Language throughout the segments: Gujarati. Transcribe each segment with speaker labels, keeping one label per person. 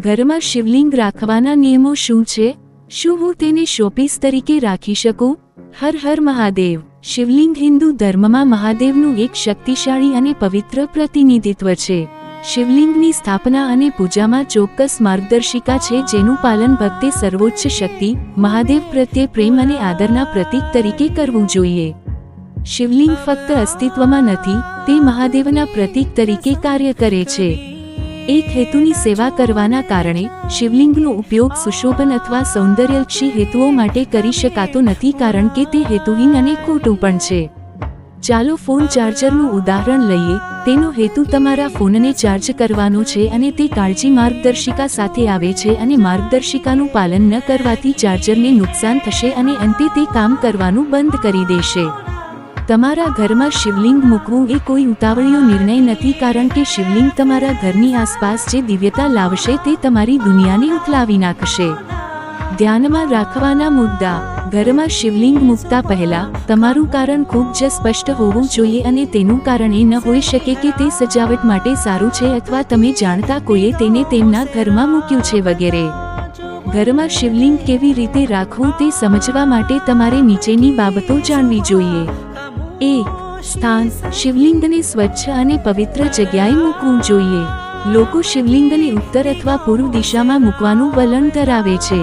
Speaker 1: ઘરમાં શિવલિંગ રાખવાના નિયમો શું છે? શું હું તેને શોપીસ તરીકે રાખી શકું? હર હર મહાદેવ. શિવલિંગ હિન્દુ ધર્મમાં મહાદેવનું એક શક્તિશાળી અને પવિત્ર પ્રતિનિધિત્વ છે. શિવલિંગની સ્થાપના અને પૂજામાં ચોક્કસ માર્ગદર્શિકા છે જેનું પાલન ભક્તે સર્વોચ્ચ શક્તિ, મહાદેવ પ્રત્યે પ્રેમ અને આદરના પ્રતીક તરીકે કરવું જોઈએ. શિવલિંગ ફક્ત અસ્તિત્વમાં નથી, તે મહાદેવના પ્રતીક તરીકે કાર્ય કરે છે. એક હેતુની સેવા કરવાના કારણે શિવલિંગનો ઉપયોગ સુશોભન અથવા સૌંદર્યલક્ષી હેતુઓ માટે કરી શકાતો નથી કારણ કે તે હેતુહીન અને ખોટું પણ છે. ચાલો ફોન ચાર્જરનું ઉદાહરણ લઈએ. તેનો હેતુ તમારા ફોનને ચાર્જ કરવાનો છે અને તે કાળજી માર્ગદર્શિકા સાથે આવે છે અને માર્ગદર્શિકાનું પાલન ન કરવાથી ચાર્જરને નુકસાન થશે અને અંતે તે કામ કરવાનું બંધ કરી દેશે. તમારા ઘરમાં શિવલિંગ મૂકવું એ કોઈ ઉતાવળિયો નિર્ણય નથી કારણ કે શિવલિંગ તમારા ઘરની આસપાસ જે દિવ્યતા લાવશે તે તમારી દુનિયાને ઉથલાવી નાખશે. ધ્યાનમાં રાખવાના મુદ્દા. ઘરમાં શિવલિંગ મૂકતા પહેલા તમારું કારણ ખૂબ જ સ્પષ્ટ હોવું જોઈએ અને તેનું કારણ એ ન હોઈ શકે કે તે સજાવટ માટે સારું છે અથવા તમે જાણતા કોઈએ તેને તેમના ઘરમાં મૂક્યું છે વગેરે. ઘરમાં શિવલિંગ કેવી રીતે રાખવું તે સમજવા માટે તમારે નીચેની બાબતો જાણવી જોઈએ. એક સ્થાન, શિવલિંગને સ્વચ્છ અને પવિત્ર જગ્યાએ મૂકવું જોઈએ. લોકો શિવલિંગને ઉત્તર અથવા પૂર્વ દિશામાં મૂકવાનું વલણ ધરાવે છે,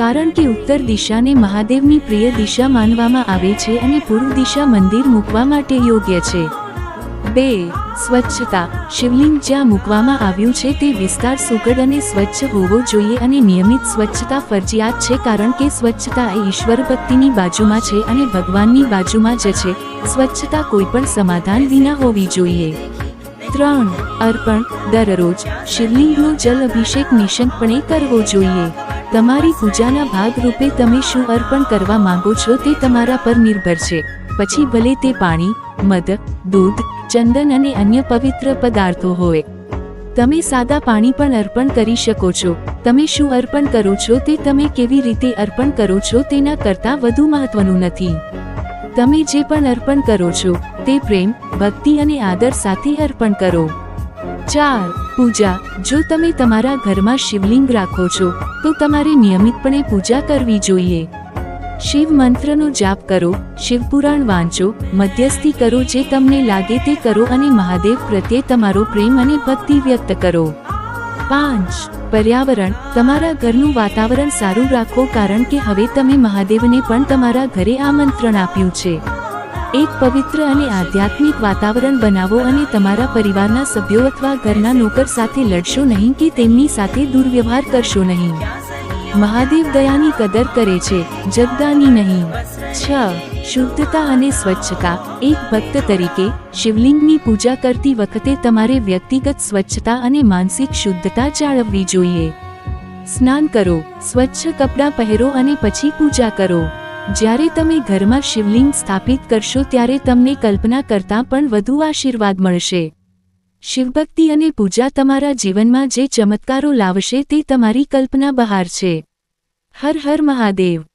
Speaker 1: કારણ કે ઉત્તર દિશાને મહાદેવની પ્રિય દિશા માનવામાં આવે છે અને પૂર્વ દિશા મંદિર મૂકવા માટે યોગ્ય છે. બે, સ્વચ્છતા, શિવલિંગ જ્યાં મૂકવામાં આવ્યું છે તે વિસ્તાર સુઘડ અને સ્વચ્છ હોવો જોઈએ અને નિયમિત સ્વચ્છતા ફરજિયાત છે કારણ કે સ્વચ્છતા એ ઈશ્વર ભક્તિની બાજુમાં છે અને ભગવાનની બાજુમાં જ છે. સ્વચ્છતા કોઈપણ સમાધાન વિના હોવી જોઈએ. ત્રણ, અર્પણ, દરરોજ શિવલિંગનો જલ અભિષેક નિશંકપણે કરવો જોઈએ. તમારી પૂજાના ભાગરૂપે તમે શું અર્પણ કરવા માંગો છો તે તમારા પર નિર્ભર છે. પછી ભલે તે પાણી મધ, દૂધ, ચંદન અને અન્ય પવિત્ર પદાર્થો હોય. તમે સાદા પાણી પણ અર્પણ કરી શકો છો. તમે શું અર્પણ કરો છો તે તમે કેવી રીતે અર્પણ કરો છો તેના કરતાં વધુ મહત્વનું નથી. તમે જે પણ અર્પણ કરો છો, તે પ્રેમ, ભક્તિ અને આદર સાથે અર્પણ કરો. ચાર, પૂજા. જો તમે તમારા ઘરમાં શિવલિંગ રાખો છો, તો તમારે નિયમિતપણે પૂજા કરવી જોઈએ. શિવ મંત્રનો જાપ કરો શિવપુરાણ વાંચો, મધ્યસ્થી કરો જે તમને લાગે તે કરો અને મહાદેવ પ્રત્યે તમારો પ્રેમ અને ભક્તિ વ્યક્ત કરો. પાંચ, પર્યાવરણ. તમારા ઘરનું વાતાવરણ સારું રાખો કારણ કે હવે તમે મહાદેવને પણ તમારા ઘરે આમંત્રણ આપ્યું છે. એક પવિત્ર અને આધ્યાત્મિક વાતાવરણ બનાવો અને તમારા પરિવારના સભ્યો અથવા ઘરના નોકર સાથે લડશો નહીં કે તેમની સાથે દુર્વ્યવહાર કરશો નહીં. મહાદેવ દયાની કદર કરે છે, જગદાની નહીં. છ, શુદ્ધતા અને સ્વચ્છતા. એક ભક્ત તરીકે, શિવલિંગની પૂજા કરતી વખતે તમારે વ્યક્તિગત સ્વચ્છતા અને માનસિક શુદ્ધતા જાળવવી જોઈએ. સ્નાન કરો, સ્વચ્છ કપડાં પહેરો અને પછી પૂજા કરો. જ્યારે તમે ઘરમાં શિવલિંગ સ્થાપિત કરશો ત્યારે તમને કલ્પના કરતાં પણ વધુ આશીર્વાદ મળશે. શિવભક્તિ અને પૂજા તમારા જીવનમાં જે ચમત્કારો લાવશે તે તમારી કલ્પના બહાર છે. હર હર મહાદેવ.